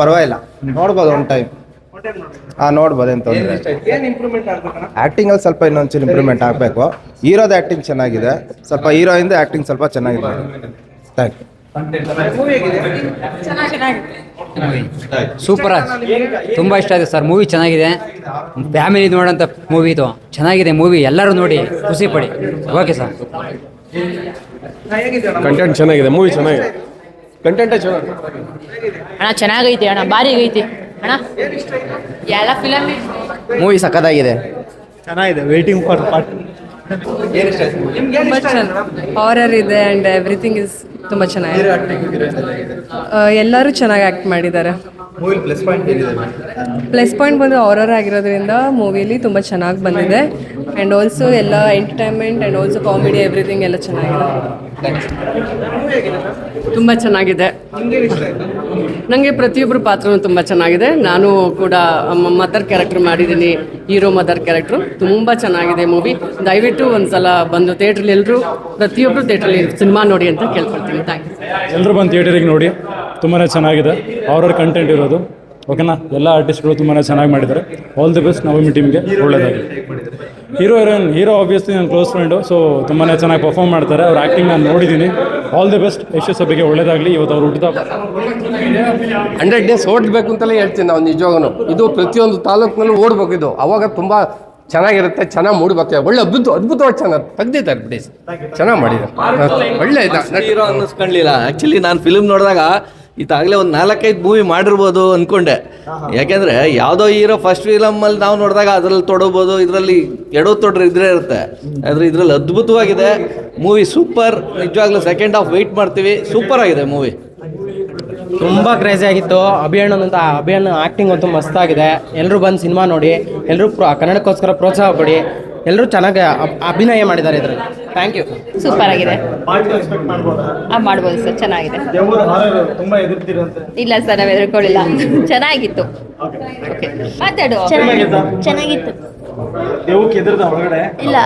ಪರವಾಗಿಲ್ಲ. ನೋಡ್ಬೋದು one time ಹಾ ನೋಡ್ಬೋದು ಏನು ತೊಂದರೆ ಅಲ್ಲಿ ಸ್ವಲ್ಪ ಇನ್ನೊಂಚೂರು ಇಂಪ್ರೂವ್ಮೆಂಟ್ ಆಗಬೇಕು. ಹೀರೋದ ಆಕ್ಟಿಂಗ್ ಚೆನ್ನಾಗಿದೆ. ಸ್ವಲ್ಪ ಹೀರೋಯಿಂದ ಆಕ್ಟಿಂಗ್ ಸ್ವಲ್ಪ ಚೆನ್ನಾಗಿದೆ. ಥ್ಯಾಂಕ್ ಯು ಸೂಪರ್ ತುಂಬ ಇಷ್ಟ ಆಯ್ತು ಸರ್. ಮೂವಿ ಚೆನ್ನಾಗಿದೆ. ಫ್ಯಾಮಿಲಿ ನೋಡೋಂಥ ಮೂವಿ ಇದು. ಚೆನ್ನಾಗಿದೆ ಮೂವಿ ಎಲ್ಲರೂ ನೋಡಿ. ಖುಷಿ ಪಡಿ. ಓಕೆ ಸರ್ ಕಂಟೆಂಟ್ ಚೆನ್ನಾಗಿದೆ. ಮೂವಿ ಚೆನ್ನಾಗಿದೆ. ಕಂಟೆಂಟೇ ಚೆನ್ನಾಗಿದೆ ಅಣ್ಣ? ಚೆನ್ನಾಗೈತಿ ಅಣ್ಣ ಭಾರಿ ಐತಿ ಅಣ್ಣ ಎಲ್ಲ ಫಿಲಮ್ ಮೂವಿ ಸಖತ್ತಾಗಿದೆ. ಚೆನ್ನಾಗಿದೆ ವೇಟಿಂಗ್ ಫಾರ್ ಪಾರ್ಟ್ ನಿಮ್ಗೆ ಏನ್ ಇಷ್ಟ ಆಯ್ತು? ಹಾರರ್ ಇದೆ ಆ್ಯಂಡ್ ಎವ್ರಿಥಿಂಗ್ ಇಸ್ ತುಂಬಾ ಚೆನ್ನಾಗಿದೆ. ಎಲ್ಲರೂ ಚೆನ್ನಾಗಿ ಆ್ಯಕ್ಟ್ ಮಾಡಿದ್ದಾರೆ. ಪ್ಲಸ್ ಪಾಯಿಂಟ್ ಏನಿದೆ? ಪ್ಲಸ್ ಪಾಯಿಂಟ್ ಬಂದು ಆರರ್ ಆಗಿರೋದ್ರಿಂದ ಮೂವಿಲಿ ತುಂಬ ಚೆನ್ನಾಗಿ ಬಂದಿದೆ. ಆ್ಯಂಡ್ ಆಲ್ಸೋ ಎಲ್ಲ entertainment and also comedy everything ಎಲ್ಲ ಚೆನ್ನಾಗಿದೆ. ತುಂಬ ಚೆನ್ನಾಗಿದೆ. ನನಗೆ ಪ್ರತಿಯೊಬ್ಬರು ಪಾತ್ರನೂ ತುಂಬ ಚೆನ್ನಾಗಿದೆ. ನಾನು ಕೂಡ ಮದರ್ ಕ್ಯಾರೆಕ್ಟರ್ ಮಾಡಿದ್ದೀನಿ ಹೀರೋ ಮದರ್ ಕ್ಯಾರೆಕ್ಟ್ರು ತುಂಬ ಚೆನ್ನಾಗಿದೆ ಮೂವಿ. ದಯವಿಟ್ಟು ಒಂದ್ಸಲ ಬಂದು ಥಿಯೇಟ್ರಲ್ಲಿ ಎಲ್ಲರೂ ಪ್ರತಿಯೊಬ್ಬರು ಥಿಯೇಟ್ರಲ್ಲಿ ಸಿನಿಮಾ ನೋಡಿ ಅಂತ ಕೇಳ್ಕೊಳ್ತೀನಿ. ಥ್ಯಾಂಕ್ ಯು ಎಲ್ಲರೂ ಬಂದು ಥಿಯೇಟರಿಗೆ ನೋಡಿ. ತುಂಬಾ ಚೆನ್ನಾಗಿದೆ. ಅವ್ರವ್ರ ಕಂಟೆಂಟ್ ಇರೋದು. ಓಕೆನಾ ಎಲ್ಲ ಆರ್ಟಿಸ್ಟ್ಗಳು ತುಂಬಾ ಚೆನ್ನಾಗಿ ಮಾಡಿದ್ದಾರೆ. ಆಲ್ ದಿ ಬೆಸ್ಟ್ ನವಮಿ ಟೀಮ್ಗೆ ಒಳ್ಳೆಯದಾಗಿ ಹೀರೋ ಹೀರೋಯಿನ್ ಹೀರೋ ಆಬ್ವಿಯಸ್ಲಿ ನನ್ನ ಕ್ಲೋಸ್ ಫ್ರೆಂಡು ಸೊ ತುಂಬಾ ಚೆನ್ನಾಗಿ ಪರ್ಫಾರ್ಮ್ ಮಾಡ್ತಾರೆ. ಅವ್ರ ಆ್ಯಕ್ಟಿಂಗ್ ನಾನು ನೋಡಿದ್ದೀನಿ ಆಲ್ ದಿ ಬೆಸ್ಟ್ ಯಶಸ್ಸು ಸಭೆಗೆ ಒಳ್ಳೇದಾಗಲಿ. ಇವತ್ತು ಅವ್ರು ಹುಟ್ಟಿದ ಹಂಡ್ರೆಡ್ ಡೇಸ್ ಓಡಬೇಕು ಅಂತಲೇ ಹೇಳ್ತೀನಿ ನಾವು ನಿಜವಾಗೂ ಇದು ಪ್ರತಿಯೊಂದು ತಾಲೂಕಿನಲ್ಲೂ ಓಡ್ಬೇಕು ಇದು. ಅವಾಗ ತುಂಬ ಚೆನ್ನಾಗಿರುತ್ತೆ. ಚೆನ್ನಾಗಿ ಮೂಡ್ಬೇಕು. ಒಳ್ಳೆ ಅದ್ಭುತ ಅದ್ಭುತವಾಗಿ ಚೆನ್ನಾಗಿ ತೆಗ್ದಿದ್ದಾರೆ ಬಿಡಿ. ಚೆನ್ನಾಗಿ ಮಾಡಿದ್ದಾರೆ. ಒಳ್ಳೆ ಹೀರೋ ಅನ್ನಿಸ್ಕೊಳ್ಳಿಲ್ಲ ಆಕ್ಚುಲಿ ನಾನು ಫಿಲ್ಮ್ ನೋಡಿದಾಗ ಇದಾಗಲೇ ಒಂದು ನಾಲ್ಕೈದು ಮೂವಿ ಮಾಡಿರ್ಬೋದು ಅಂದ್ಕೊಂಡೆ ಯಾಕೆಂದರೆ ಯಾವುದೋ ಹೀರೋ ಫಸ್ಟ್ ಫಿಲಮಲ್ಲಿ ನಾವು ನೋಡಿದಾಗ ಅದರಲ್ಲಿ ತೊಡಬೋದು ಇದರಲ್ಲಿ ಎಡೋ ತೊಡ್ರ ಇದ್ರೆ ಇರುತ್ತೆ. ಆದರೆ ಇದರಲ್ಲಿ ಅದ್ಭುತವಾಗಿದೆ. Movie super. ನಿಜವಾಗ್ಲೂ ಸೆಕೆಂಡ್ ಹಾಫ್ ವೆಯ್ಟ್ ಮಾಡ್ತೀವಿ. ಸೂಪರ್ ಆಗಿದೆ ಮೂವಿ. ತುಂಬ ಕ್ರೇಜಿ ಆಗಿತ್ತು. ಅಭಿಯಣ್ಣನ ಅಭಿಯಾನ ಅಭಿಯಣ್ಣ ಆ್ಯಕ್ಟಿಂಗ್ ಅಂತೂ ಮಸ್ತಾಗಿದೆ ಎಲ್ಲರೂ ಬಂದು ಸಿನಿಮಾ ನೋಡಿ ಎಲ್ಲರೂ ಪ್ರೋ ಕನ್ನಡಕ್ಕೋಸ್ಕರ ಪ್ರೋತ್ಸಾಹ ಕೊಡಿ ಎಲ್ಲರೂ ಚೆನ್ನಾಗಿ ಅಭಿನಯ ಮಾಡಿದ್ದಾರೆ ಇದರಲ್ಲಿ. ಥ್ಯಾಂಕ್ ಯು ಸೂಪರ್ ಆಗಿದೆ. ಎಕ್ಸ್ಪೆಕ್ಟ್ ಮಾಡ್ಬೋದಾ? ಸರ್. ಚೆನ್ನಾಗಿದೆ. ದೇವರು ಹಾರರ್ ತುಂಬ ಎದುರ್ತಿರಂತೆ ಇಲ್ಲ ಸರ್ ನಾವು ಎದುರ್ಕೊಳ್ಳಿಲ್ಲ ಚೆನ್ನಾಗಿತ್ತು. ಓಕೆ ಮಾತಾಡು ಚೆನ್ನಾಗಿತ್ತು. ದೇವಕ್ಕೆ ಎದುರ್ದ ಒಳಗಡೆ? ಇಲ್ಲ.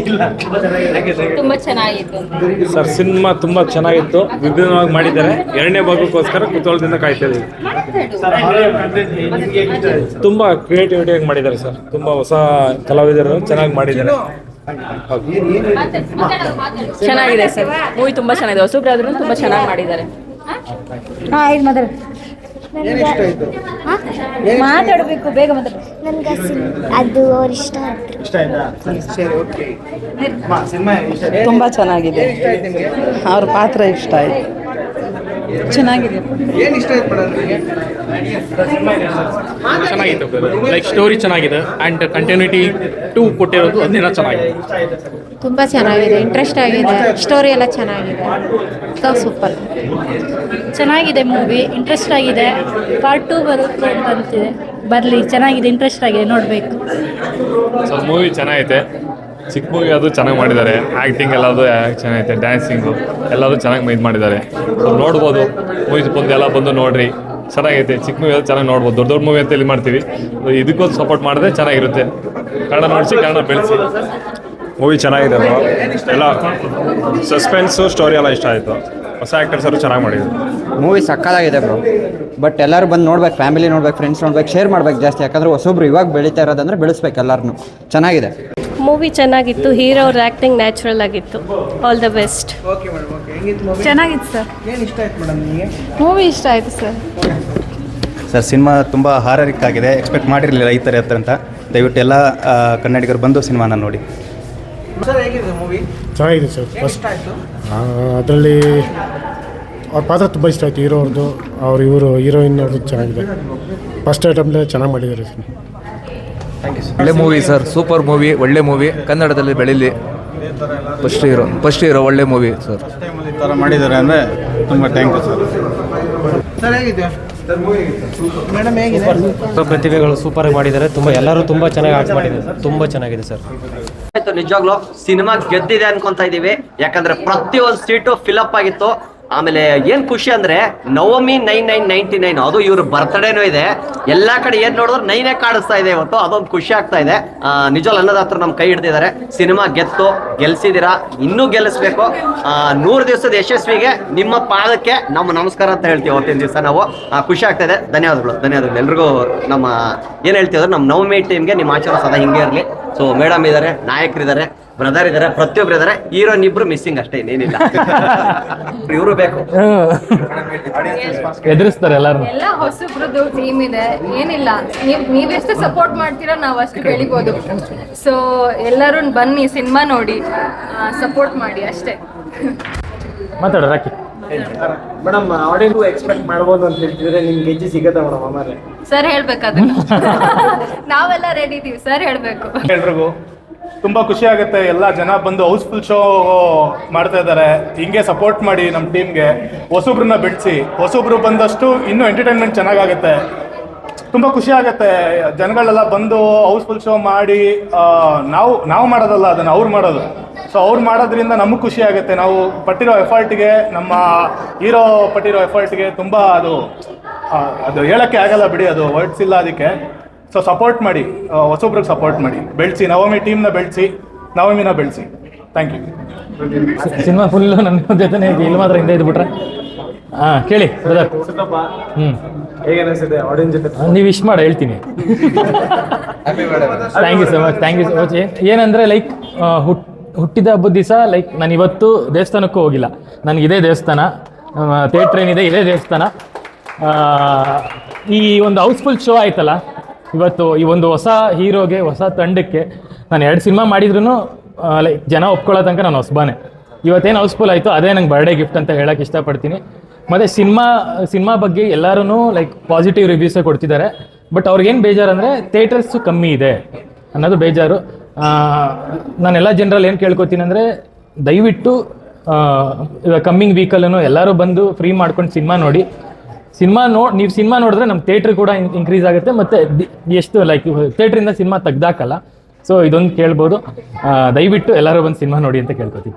ಇಲ್ಲ. ತುಂಬ ಚೆನ್ನಾಗಿತ್ತು. ಸರ್ ಸಿನಿಮಾ ತುಂಬಾ ಚೆನ್ನಾಗಿತ್ತು. ವಿಭಿನ್ನವಾಗಿ ಮಾಡಿದ್ದಾರೆ. ಎರಡನೇ ಭಾಗಕ್ಕೋಸ್ಕರ ಕುತೂಹಲದಿಂದ ಕಾಯ್ತಾ ಇದ್ದೀವಿ ತುಂಬ ಕ್ರಿಯೇಟಿವಿಟಿಯಾಗಿ ಮಾಡಿದ್ದಾರೆ ಸರ್. ತುಂಬಾ ಹೊಸ ಕಲಾವಿದರು ಚೆನ್ನಾಗಿ ಮಾಡಿದ್ದಾರೆ. ಚೆನ್ನಾಗಿದೆ ಸರ್. ಮೂವಿ ತುಂಬಾ ಚೆನ್ನಾಗಿದೆ. ಹೊಸಬ್ರಾದ್ರೂ ತುಂಬಾ ಚೆನ್ನಾಗಿ ಮಾಡಿದ್ದಾರೆ. ಮಾತಾಡಬೇಕು ಬೇಗ ನನ್ಗೆ ಅದು ಅವ್ರ ಇಷ್ಟ ಆಯ್ತು. ಇಷ್ಟ ಆಯ್ತಾ? ಸರಿ ಓಕೆ. ಸಿನಿಮಾ ಇಷ್ಟ ಆಯ್ತಾ? ತುಂಬ ಚೆನ್ನಾಗಿದೆ. ಅವ್ರ ಪಾತ್ರ ಇಷ್ಟ ಆಯಿತು. ಚೆನ್ನಾಗಿದೆ. ಏನ್ ಇಷ್ಟ ಆಯ್ತು ಚೆನ್ನಾಗಿತ್ತು ಲೈಕ್ ಸ್ಟೋರಿ ಚೆನ್ನಾಗಿದೆ ಆ್ಯಂಡ್ ಕಂಟಿನ್ಯೂಟಿ ಟೂ ಕೊಟ್ಟಿರೋದು ಅದೇನೋ ಚೆನ್ನಾಗಿದೆ. ತುಂಬ ಚೆನ್ನಾಗಿದೆ ಇಂಟ್ರೆಸ್ಟ್ ಆಗಿದೆ ಸ್ಟೋರಿ ಎಲ್ಲ ಚೆನ್ನಾಗಿದೆ. ಸೂಪರ್ ಚೆನ್ನಾಗಿದೆ ಮೂವಿ ಇಂಟ್ರೆಸ್ಟ್ ಆಗಿದೆ. ಪಾರ್ಟ್ ಟೂ ಬರುತ್ತೆ ಬಂತಿದೆ ಬರಲಿ ಚೆನ್ನಾಗಿದೆ ಇಂಟ್ರೆಸ್ಟ್ ಆಗಿದೆ ನೋಡಬೇಕು. ಸೊ ಮೂವಿ ಚೆನ್ನಾಗೈತೆ. ಚಿಕ್ಕ ಮೂವಿ ಅದು ಚೆನ್ನಾಗಿ ಮಾಡಿದ್ದಾರೆ. ಆ್ಯಕ್ಟಿಂಗ್ ಎಲ್ಲದು ಚೆನ್ನಾಗೈತೆ ಡ್ಯಾನ್ಸಿಂಗು ಎಲ್ಲದು ಚೆನ್ನಾಗಿ ಇದು ಮಾಡಿದ್ದಾರೆ. ಸೊ ನೋಡ್ಬೋದು ಮೂವೀಸ್ ಬಂದು ಎಲ್ಲ ಬಂದು ನೋಡ್ರಿ. ಚೆನ್ನಾಗೈತೆ ಚಿಕ್ಕ ಮೂವಿ ಅದು ಚೆನ್ನಾಗಿ ನೋಡ್ಬೋದು. ದೊಡ್ಡ ದೊಡ್ಡ ಮೂವಿ ಅಂತ ಇಲ್ಲಿ ಮಾಡ್ತೀವಿ. ಇದಕ್ಕೊಂದು ಸಪೋರ್ಟ್ ಮಾಡಿದ್ರೆ ಚೆನ್ನಾಗಿರುತ್ತೆ. ಕನ್ನಡ ನೋಡಿಸಿ ಕನ್ನಡ ಬೆಳೆಸಿ. ಮೂವಿ ಚೆನ್ನಾಗಿದೆ ಎಲ್ಲ ಸಸ್ಪೆನ್ಸು ಸ್ಟೋರಿ ಎಲ್ಲ ಇಷ್ಟ ಆಯಿತು. ಹೊಸ ಆ್ಯಕ್ಟರ್ಸ್ ಅವರು ಚೆನ್ನಾಗಿ ಮಾಡಿದ್ರು. ಮೂವಿ ಸಕ್ಕತ್ತಾಗಿದೆ ಬ್ರೋ ಬಟ್ ಎಲ್ಲರೂ ಬಂದು ನೋಡ್ಬೇಕು ಫ್ಯಾಮಿಲಿ ನೋಡ್ಬೇಕು ಫ್ರೆಂಡ್ಸ್ ನೋಡ್ಬೇಕು ಶೇರ್ ಮಾಡ್ಬೇಕು ಜಾಸ್ತಿ. ಯಾಕಂದ್ರೆ ಹೊಸೊಬ್ರು ಇವಾಗ ಬೆಳೀತಾ ಇರೋದಂದ್ರೆ ಬೆಳೆಸ್ಬೇಕು ಎಲ್ಲರನ್ನೂ ಚೆನ್ನಾಗಿದೆ. ಮೂವಿ ಚೆನ್ನಾಗಿತ್ತು ಹೀರೋ ಅವ್ರ ಆ್ಯಕ್ಟಿಂಗ್ ನ್ಯಾಚುರಲ್ ಆಗಿತ್ತು. All the best okay madam okay ಹೆಂಗಿತ್ತು ಮೂವಿ ಚೆನ್ನಾಗಿತ್ತು ಸರ್ ಏನ್ ಇಷ್ಟ ಆಯ್ತು ಮೇಡಮ್ ನಿಮಗೆ? ಮೂವಿ ಇಷ್ಟ ಆಯಿತು ಸರ್ ಸರ್ ಸಿನಿಮಾ ತುಂಬ ಹಾರರಿಕ್ ಆಗಿದೆ ಎಕ್ಸ್ಪೆಕ್ಟ್ ಮಾಡಿರಲಿಲ್ಲ ಈ ಥರ ಹತ್ರ ಅಂತ. ದಯವಿಟ್ಟು ಎಲ್ಲ ಆ, ಕನ್ನಡಿಗರು ಬಂದು ಸಿನಿಮಾನ ನೋಡಿ. ಸರ್ ಹೇಗಿದೆ ಮೂವಿ ಚೆನ್ನಾಗಿದೆ ಸರ್ ಫಸ್ಟ್ ಇಷ್ಟ ಆಯ್ತು? ಅದರಲ್ಲಿ ಅವ್ರ ಪಾತ್ರ ತುಂಬ ಇಷ್ಟ ಆಯಿತು. ಹೀರೋ ಅವ್ರದ್ದು ಅವ್ರು ಇವರು ಹೀರೋಯಿನ್ ಅವ್ರದ್ದು ಚೆನ್ನಾಗಿದೆ. ಫಸ್ಟ್ ಐಟಮ್ಲೇ ಚೆನ್ನಾಗಿ ಮಾಡಿದ್ದಾರೆ ಒಳ್ಳೆ ಮೂವಿ ಸರ್ ಸೂಪರ್ ಮೂವಿ ಒಳ್ಳೆ ಮೂವಿ ಕನ್ನಡದಲ್ಲಿ ಬೆಳೀಲಿ. ಫಸ್ಟ್ ಹೀರೋ ಫಸ್ಟ್ ಹೀರೋ ಒಳ್ಳೆ ಮೂವಿ ಸರ್ ಈ ಥರ ಮಾಡಿದ್ದಾರೆ ಅಂದರೆ ತುಂಬ ಥ್ಯಾಂಕ್ ಯು ಸರ್ ಸರ್ ಪ್ರತಿಭೆಗಳು ಸೂಪರ್ ಮಾಡಿದ್ದಾರೆ. ತುಂಬ ಎಲ್ಲರೂ ತುಂಬ ಚೆನ್ನಾಗಿ ಆಕ್ಟ್ ಮಾಡಿದ್ದಾರೆ ತುಂಬ ಚೆನ್ನಾಗಿದೆ ಸರ್ ಆಯ್ತು ನಿಜವಾಗ್ಲೂ ಸಿನಿಮಾ ಗೆದ್ದಿದೆ ಅನ್ಕೊಂತ ಇದೀವಿ. ಯಾಕಂದ್ರೆ ಪ್ರತಿಯೊಂದು ಸೀಟು ಫಿಲಪ್ ಆಗಿತ್ತು. ಆಮೇಲೆ ಏನ್ ಖುಷಿ ಅಂದ್ರೆ Navami nine nine ninety nine, ಅದು ಇವ್ರ ಬರ್ತ್ಡೇನೂ ಇದೆ. ಎಲ್ಲಾ ಕಡೆ ಏನ್ ನೋಡಿದ್ರು ನೈನೇ ಕಾಣಿಸ್ತಾ ಇದೆ ಇವತ್ತು, ಅದೊಂದು ಖುಷಿ ಆಗ್ತಾ ಇದೆ. ಅನ್ನದ ಅನ್ನದಾತ್ರ ನಮ್ ಕೈ ಹಿಡ್ದಿದ್ದಾರೆ. ಸಿನಿಮಾ ಗೆತ್ತು, ಗೆಲ್ಸಿದಿರಾ, ಇನ್ನೂ ಗೆಲ್ಲಿಸ್ಬೇಕು. ನೂರು ದಿವಸದ ಯಶಸ್ವಿಗೆ ನಿಮ್ಮ ಪಾದಕ್ಕೆ ನಮ್ಮ ನಮಸ್ಕಾರ ಅಂತ ಹೇಳ್ತೀವಿ ಅವತ್ತಿನ ದಿವಸ ನಾವು. ಖುಷಿ ಆಗ್ತಾ ಇದೆ. ಧನ್ಯವಾದಗಳು ಧನ್ಯವಾದಗಳು. ಎಲ್ರಿಗೂ ನಮ್ಮ, ಏನ್ ಹೇಳ್ತೀವಿ ನಮ್ಮ ನವಮಿ ಟೀಮ್ಗೆ ನಿಮ್ಮ ಆಚಾರ ಸದಾ ಹಿಂಗೆ ಇರಲಿ. ಸೊ ಮೇಡಮ್ ಇದ್ದಾರೆ ನಾಯಕರಿದ್ದಾರೆ ಬ್ರದರ್ ಇದಾರೆ ಪ್ರತಿಯೊಬ್ರು ಇದಾರೆ ಹೀರೋನ್ ಇಬ್ರು ಮಿಸ್ಸಿಂಗ್ ಅಷ್ಟೇ ಇನ್ನೇನಿಲ್ಲ. ಇವರು ಬೇಕು. ಎದುರಿಸ್ತಾರೆ ಎಲ್ಲರೂ ಎಲ್ಲ ಹೊಸಬ್ರದ್ದು ಟೀಮ್ ಇದೆ ಏನಿಲ್ಲ. ನೀವ್ ನೀವೆಷ್ಟು ಸಪೋರ್ಟ್ ಮಾಡ್ತೀರಾ ನಾವು ಅಷ್ಟು ಬೆಳಿಬೋದು. ಸೊ ಎಲ್ಲರೂ ಬನ್ನಿ ಸಿನಿಮಾ ನೋಡಿ. ಸಪೋರ್ಟ್ ಮಾಡಿ ಅಷ್ಟೇ. ಮಾತಾಡೋ ರಾಕಿ. ಮೇಡಮ್ ಆಡಿಯನ್ಸ್ ಎಕ್ಸ್ಪೆಕ್ಟ್ ಮಾಡ್ಬೋದು ಅಂತ ಹೇಳ್ತಿದ್ರೆ ನಿಮ್ಗೆ ಗೆಜ್ಜೆ ಸಿಗತ್ತೆ ಮೇಡಮ್ ಆಮೇಲೆ ಸರ್ ಹೇಳ್ಬೇಕಾದ್ರೆ ನಾವೆಲ್ಲ ರೆಡಿ ಇದೀವಿ ಸರ್ ಹೇಳ್ಬೇಕು. ಎಲ್ರಿಗೂ. ತುಂಬ ಖುಷಿ ಆಗುತ್ತೆ. ಎಲ್ಲ ಜನ ಬಂದು ಹೌಸ್ಫುಲ್ ಶೋ ಮಾಡ್ತಾ ಇದ್ದಾರೆ. ಹಿಂಗೆ ಸಪೋರ್ಟ್ ಮಾಡಿ ನಮ್ಮ ಟೀಮ್ಗೆ. ಹೊಸೊಬ್ರನ್ನ ಬಿಡಿಸಿ. ಹೊಸೊಬ್ರು ಬಂದಷ್ಟು ಇನ್ನೂ ಎಂಟರ್ಟೈನ್ಮೆಂಟ್ ಚೆನ್ನಾಗಾಗುತ್ತೆ. ತುಂಬ ಖುಷಿ ಆಗುತ್ತೆ. ಜನಗಳೆಲ್ಲ ಬಂದು ಹೌಸ್ಫುಲ್ ಶೋ ಮಾಡಿ ನಾವು ನಾವು ಮಾಡೋದಲ್ಲ ಅದನ್ನು ಅವ್ರು ಮಾಡೋದು. ಸೊ ಅವ್ರು ಮಾಡೋದ್ರಿಂದ ನಮಗೆ ಖುಷಿ ಆಗುತ್ತೆ. ನಾವು ಪಟ್ಟಿರೋ ಎಫರ್ಟ್ಗೆ, ನಮ್ಮ ಹೀರೋ ಪಟ್ಟಿರೋ ಎಫರ್ಟ್ಗೆ ತುಂಬ ಅದು ಅದು ಹೇಳೋಕ್ಕೆ ಆಗಲ್ಲ ಬಿಡಿ. ಅದು ವರ್ಡ್ಸ್ ಇಲ್ಲ ಅದಕ್ಕೆ. ಸೊ ಸಪೋರ್ಟ್ ಮಾಡಿ ಹೊಸೊಬ್ರಿಗೆ ಸಪೋರ್ಟ್ ಮಾಡಿ. ಬೆಳೆಸಿ ನವಮಿ ಟೀಮ್ನ ಬೆಳೆಸಿ ನವಮಿನ ಬೆಳೆಸಿ. ಥ್ಯಾಂಕ್ ಯು ಸಿನಿಮಾ ಫುಲ್ಲು ನನ್ನ ಜೊತೆನೇ ಇದೆ. ಇಲ್ಲಿ ಮಾತ್ರ ಹಿಂದೆ ಇದ್ಬಿಟ್ರೆ. ಹಾಂ ಕೇಳಿ ಬ್ರದರ್ ಹ್ಞೂ ಹೇಗೆ ಅನಿಸಿದೆ ಆಡಿಯನ್ಸ್ ಜೊತೆ? ನೀವು ವಿಶ್ ಮಾಡಿ ಹೇಳ್ತೀನಿ. Thank you so much thank you so much ಏನಂದರೆ ಲೈಕ್ ಹುಟ್ ಹುಟ್ಟಿದ ಹಬ್ಬದ ದಿವಸ ಲೈಕ್ ನಾನು ಇವತ್ತು ದೇವಸ್ಥಾನಕ್ಕೂ ಹೋಗಿಲ್ಲ. ನನಗೆ ಇದೇ ದೇವಸ್ಥಾನ ಥಿಯೇಟ್ರ್ ಏನಿದೆ ಇದೇ ದೇವಸ್ಥಾನ. ಆ, ಈ ಒಂದು ಹೌಸ್ಫುಲ್ ಶೋ ಆಯ್ತಲ್ಲ ಇವತ್ತು ಈ ಒಂದು ಹೊಸ ಹೀರೋಗೆ, ಹೊಸ ತಂಡಕ್ಕೆ ನಾನು ಎರಡು ಸಿನಿಮಾ ಮಾಡಿದ್ರು ಲೈಕ್ ಜನ ಒಪ್ಕೊಳ್ಳೋ ತನಕ ನಾನು ಹೊಸಬಾನೆ. ಇವತ್ತೇನು ಹೌಸ್ಫುಲ್ ಆಯಿತು, ಅದೇ ನಂಗೆ ಬರ್ಡೇ ಗಿಫ್ಟ್ ಅಂತ ಹೇಳಕ್ಕೆ ಇಷ್ಟಪಡ್ತೀನಿ. ಮತ್ತು ಸಿನಿಮಾ ಸಿನಿಮಾ ಬಗ್ಗೆ ಎಲ್ಲರೂ ಲೈಕ್ ಪಾಸಿಟಿವ್ ರಿವ್ಯೂಸೇ ಕೊಡ್ತಿದ್ದಾರೆ. ಬಟ್ ಅವ್ರಿಗೇನು ಬೇಜಾರು ಅಂದರೆ ಥಿಯೇಟರ್ಸು ಕಮ್ಮಿ ಇದೆ ಅನ್ನೋದು ಬೇಜಾರು. ನಾನೆಲ್ಲ ಜನರಲ್ಲಿ ಏನು ಕೇಳ್ಕೊತೀನಿ ಅಂದರೆ, ದಯವಿಟ್ಟು ಕಮ್ಮಿಂಗ್ ವೀಕಲ್ಲೂ ಎಲ್ಲರೂ ಬಂದು ಫ್ರೀ ಮಾಡ್ಕೊಂಡು ಸಿನಿಮಾ ನೋಡಿ. ಸಿನಿಮಾ ನೋ, ನೀವು ಸಿನಿಮಾ ನೋಡಿದ್ರೆ ನಮ್ಮ ಥಿಯೇಟ್ರ್ ಕೂಡ ಇನ್ಕ್ರೀಸ್ ಆಗುತ್ತೆ ಮತ್ತೆ ಎಷ್ಟು ಲೈಕ್ ಥಿಯೇಟ್ರಿಂದ ಸಿನಿಮಾ ತೆಗ್ದಾಕಲ್ಲ. ಸೊ ಇದೊಂದು ಕೇಳ್ಬೋದು. ದಯವಿಟ್ಟು ಎಲ್ಲರೂ ಬಂದು ಸಿನಿಮಾ ನೋಡಿ ಅಂತ ಕೇಳ್ಕೊತೀನಿ